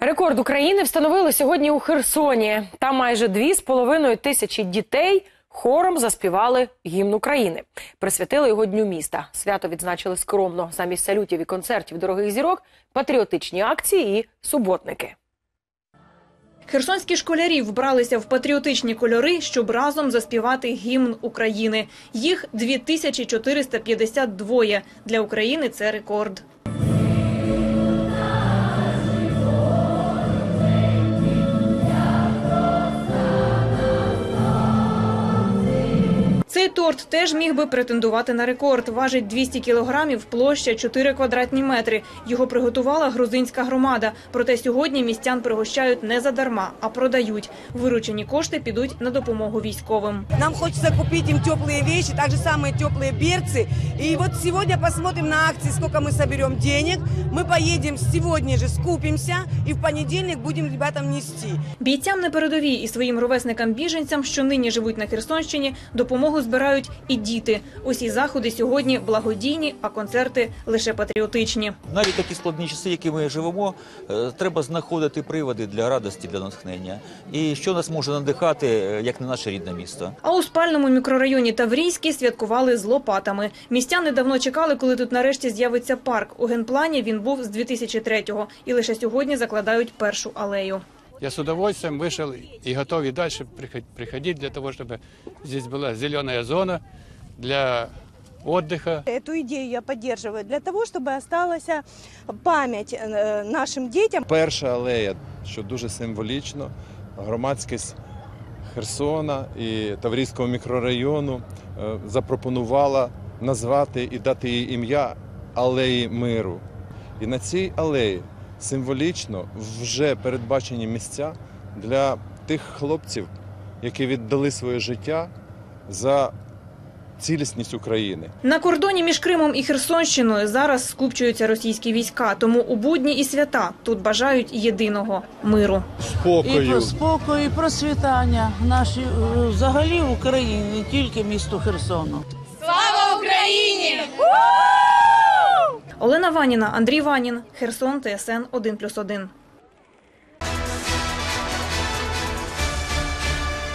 Рекорд України встановили сьогодні у Херсоні. Там майже дві з половиною тисячі дітей хором заспівали гімн України. Присвятили його дню міста. Свято відзначили скромно замість салютів і концертів дорогих зірок, патріотичні акції і суботники. Херсонські школярі вбралися в патріотичні кольори, щоб разом заспівати гімн України. Їх 2452. Для України це рекорд. Цей торт теж міг би претендувати на рекорд. Важить 200 кілограмів, площа 4 квадратні метри. Його приготувала грузинська громада. Проте сьогодні містян пригощають не задарма, а продають. Виручені кошти підуть на допомогу військовим. Нам хочется купить им теплые вещи, так же самые теплые берцы. И вот сегодня посмотрим на акции, сколько мы соберем денег. Мы поедем сегодня же, скупимся и в понедельник будем ребятам нести. Бійцям на передовій і своїм ровесникам-біженцям, що нині живуть на Херсонщині, допомогу збирають і діти. Усі заходи сьогодні благодійні, а концерти лише патріотичні. Навіть такі складні часи, які ми живемо, е, треба знаходити приводи для радості, для натхнення. І що нас може надихати, е, як не наше рідне місто. А у спальному мікрорайоні Таврійський святкували з лопатами. Містяни давно чекали, коли тут нарешті з'явиться парк. У генплані він був з 2003-го. І лише сьогодні закладають першу алею. Я с удовольствием вышел и готов и дальше приход- приходить для того, чтобы здесь была зеленая зона для отдыха. Эту идею я поддерживаю для того, чтобы осталась память э, нашим детям. Перша алея, що дуже символічно, громадськість Херсона і Таврійського мікрорайону е, запропонувала назвати і дати їй ім'я Алеї Миру. І на цій алеї символічно вже передбачені місця для тих хлопців, які віддали своє життя за цілісність України. На кордоні між Кримом і Херсонщиною зараз скупчуються російські війська. Тому у будні і свята тут бажають єдиного миру. і про спокою, і процвітання нашій е, взагалі в Україні, не тільки місту Херсону. Олена Ваніна, Андрій Ванін, Херсон, ТСН 1+,1.